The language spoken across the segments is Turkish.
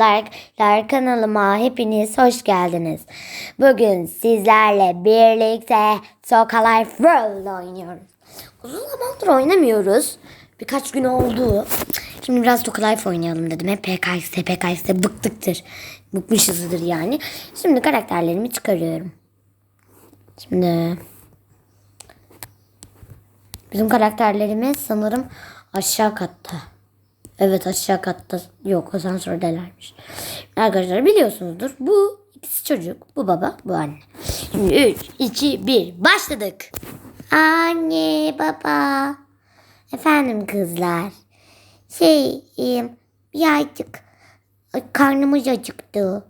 Arkadaşlar kanalıma hepiniz hoş geldiniz. Bugün sizlerle birlikte Soka Life World oynuyoruz. Uzun zamandır oynamıyoruz. Birkaç gün oldu. Şimdi biraz Soka Life oynayalım dedim. Hep PKX'de PKX'de bıktıktır. Bıkmışızdır yani. Şimdi karakterlerimi çıkarıyorum. Şimdi bizim karakterlerimiz sanırım aşağı katta. Evet aşağı katta yok asansördelermiş. Arkadaşlar biliyorsunuzdur bu ikisi çocuk bu baba bu anne. Şimdi 3 2 1 başladık. Anne baba. Efendim kızlar. Şey birazcık karnımız acıktı.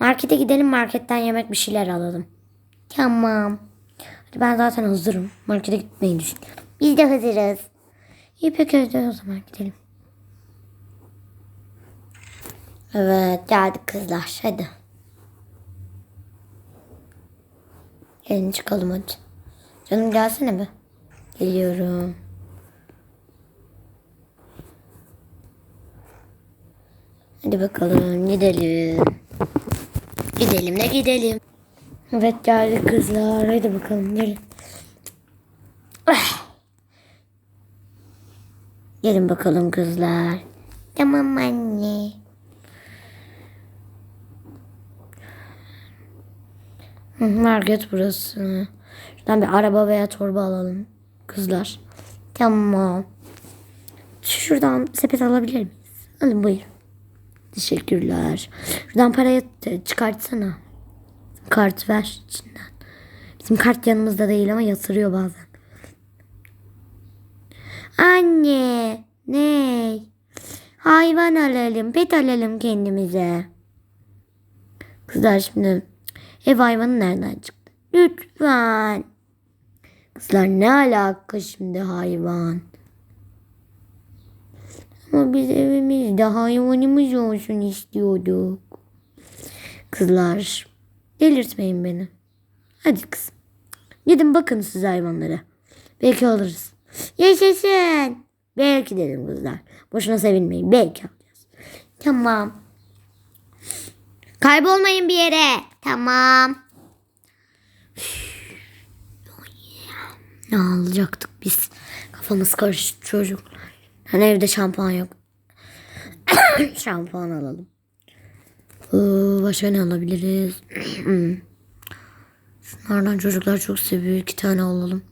Markete gidelim marketten yemek bir şeyler alalım. Tamam. Hadi ben zaten hazırım. Markete gitmeyi düşünüyorum. Biz de hazırız. İyi peki o zaman gidelim. Evet geldik kızlar hadi. Gelin çıkalım hadi. Canım gelsene be. Geliyorum. Hadi bakalım gidelim. Gidelim de gidelim. Evet geldik kızlar. Hadi bakalım gelin. Ah. Gelin bakalım kızlar. Tamam anne. Hı, Market burası. Şuradan bir araba veya torba alalım. Kızlar. Tamam. Şuradan sepet alabilir miyiz? Alın buyur. Teşekkürler. Şuradan parayı çıkartsana. Kart ver içinden. Bizim kart yanımızda değil ama yatırıyor bazen. Anne. Ne? Hayvan alalım. Pet alalım kendimize. Kızlar şimdi ev hayvanı nereden çıktı? Lütfen. Kızlar ne alaka şimdi hayvan? Ama biz evimizde hayvanımız olsun istiyorduk. Kızlar delirtmeyin beni. Hadi kız. Gidin bakın siz hayvanlara. Belki alırız. Yaşasın. Belki dedim kızlar. Boşuna sevinmeyin. Belki alacağız. Tamam. Kaybolmayın bir yere. Tamam. Ne alacaktık biz? Kafamız karıştı çocuklar. Hani evde şampuan yok. şampuan alalım. Ee, başka ne alabiliriz? Şunlardan çocuklar çok seviyor. İki tane alalım.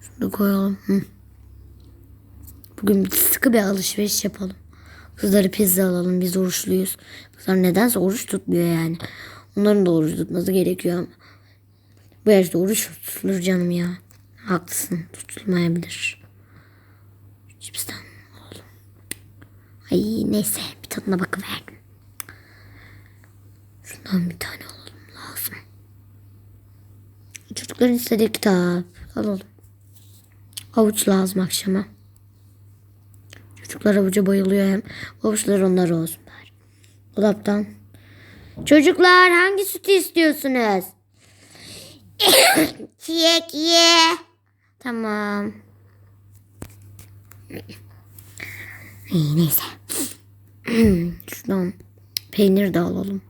Şunu koyalım. Bugün bir sıkı bir alışveriş yapalım. Kızları pizza alalım. Biz oruçluyuz. Kızlar nedense oruç tutmuyor yani. Onların da oruç tutması gerekiyor ama. Bu yaşta oruç tutulur canım ya. Haklısın. Tutulmayabilir. Cipsten alalım. Ay neyse bir tadına bakıverdim. Şundan bir tane alalım lazım. Çocukların istediği kitap alalım. Havuç lazım akşama. Çocuklar havuca bayılıyor hem. Havuçlar onlar olsun bari. Dolaptan. Çocuklar hangi sütü istiyorsunuz? Çilek ye. Tamam. İyi neyse. Şuradan peynir de alalım.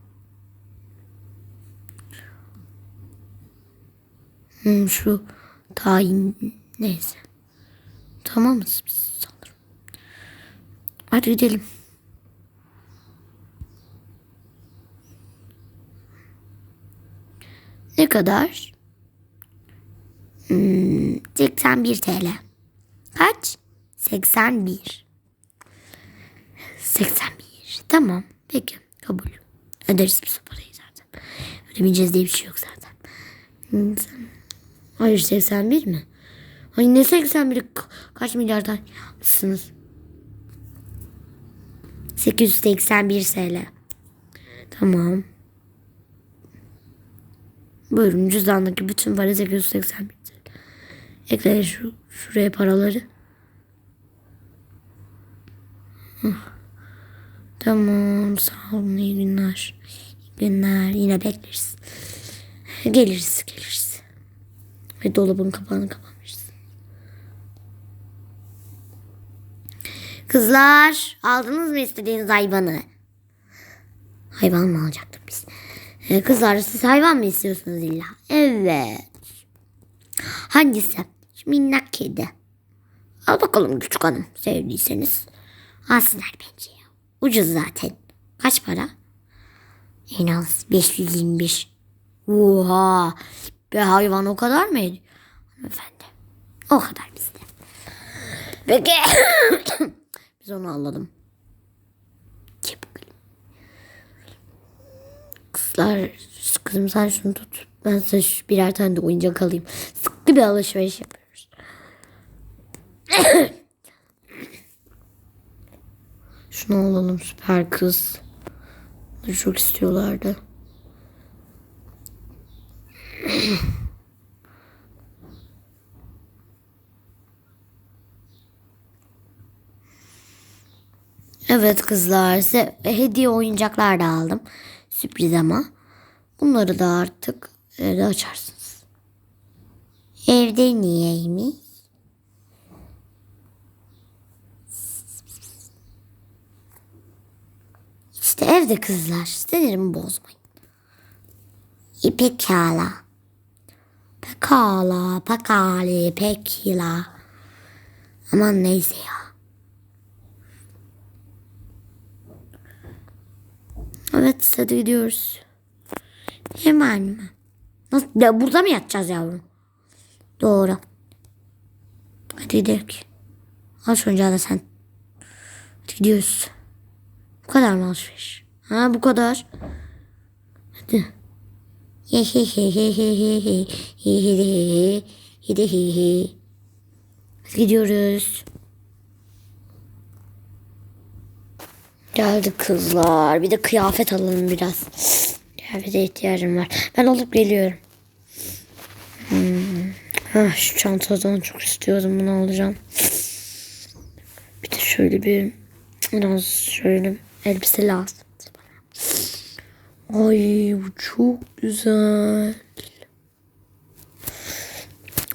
Hmm, şu tahin neyse. Tamamız biz. Hadi gidelim. Ne kadar? Hmm, 81 TL. Kaç? 81. 81. Tamam. Peki. Kabul. Öderiz biz o parayı zaten. Ödemeyeceğiz diye bir şey yok zaten. Hayır 81 mi? Ay ne 81'i Ka- kaç milyardan yapmışsınız? 881 TL. Tamam. Buyurun cüzdandaki bütün para 881 TL. Ekleyin şu, şuraya paraları. Tamam sağ olun iyi günler. İyi günler yine bekleriz. Geliriz geliriz. Ve dolabın kapağını kapamışız. Kızlar aldınız mı istediğiniz hayvanı? Hayvan mı alacaktık biz? Ee, kızlar siz hayvan mı istiyorsunuz illa? Evet. Hangisi? Minnak kedi. Al bakalım küçük hanım sevdiyseniz. Alsınlar bence. Ucuz zaten. Kaç para? En az 525. Oha. Be hayvan o kadar mıydı? Hanımefendi. O kadar bizde. Peki. Biz onu alalım. Kızlar. Kızım sen şunu tut. Ben size birer tane de oyuncak alayım. Sıkı bir alışveriş yapıyoruz. Şunu alalım süper kız. Çok istiyorlardı. Evet kızlar size hediye oyuncaklar da aldım. Sürpriz ama. Bunları da artık evde açarsınız. Evde niyeymiş? İşte evde kızlar. Sinirimi bozmayın. Pekala. Pekala, pekala, pekala. Aman neyse ya. Evet hadi gidiyoruz. Hemen mi? Nasıl? Ya burada mı yatacağız yavrum? Doğru. Hadi gidelim. Al şu oyuncağı da sen. Hadi gidiyoruz. Bu kadar mı alışveriş? Ha bu kadar. Hadi. He he Geldik kızlar. Bir de kıyafet alalım biraz. Kıyafete ihtiyacım var. Ben alıp geliyorum. Hmm. Ah, şu çantadan çok istiyordum bunu alacağım. Bir de şöyle bir biraz şöyle elbise lazım. Ay bu çok güzel.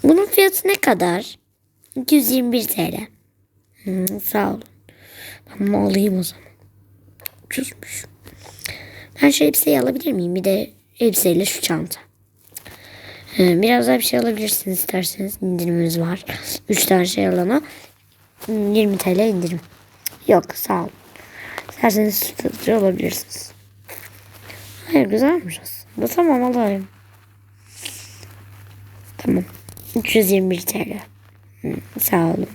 Bunun fiyatı ne kadar? 221 TL. Hmm, sağ olun. Ben bunu alayım o zaman. Ucuzmuş. Ben şu elbiseyi alabilir miyim? Bir de elbiseyle şu çanta. Ee, Biraz daha bir şey alabilirsiniz isterseniz. İndirimimiz var. 3 tane şey alana hmm, 20 TL indirim. Yok sağ olun. İsterseniz satıcı olabilirsiniz. Hayır güzelmiş aslında. Tamam alayım. Tamam. 321 TL. Hı, sağ olun.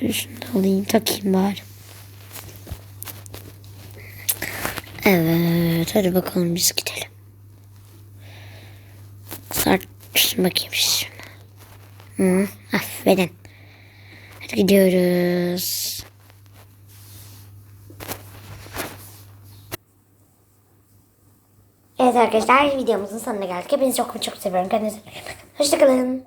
Şunu da alayım takayım bari. Evet hadi bakalım biz gidelim. Sart bakayım şuna. Hı, aferin. Hadi gidiyoruz. Evet arkadaşlar videomuzun sonuna geldik. Hepinizi çok çok seviyorum. Kendinize. Hoşçakalın.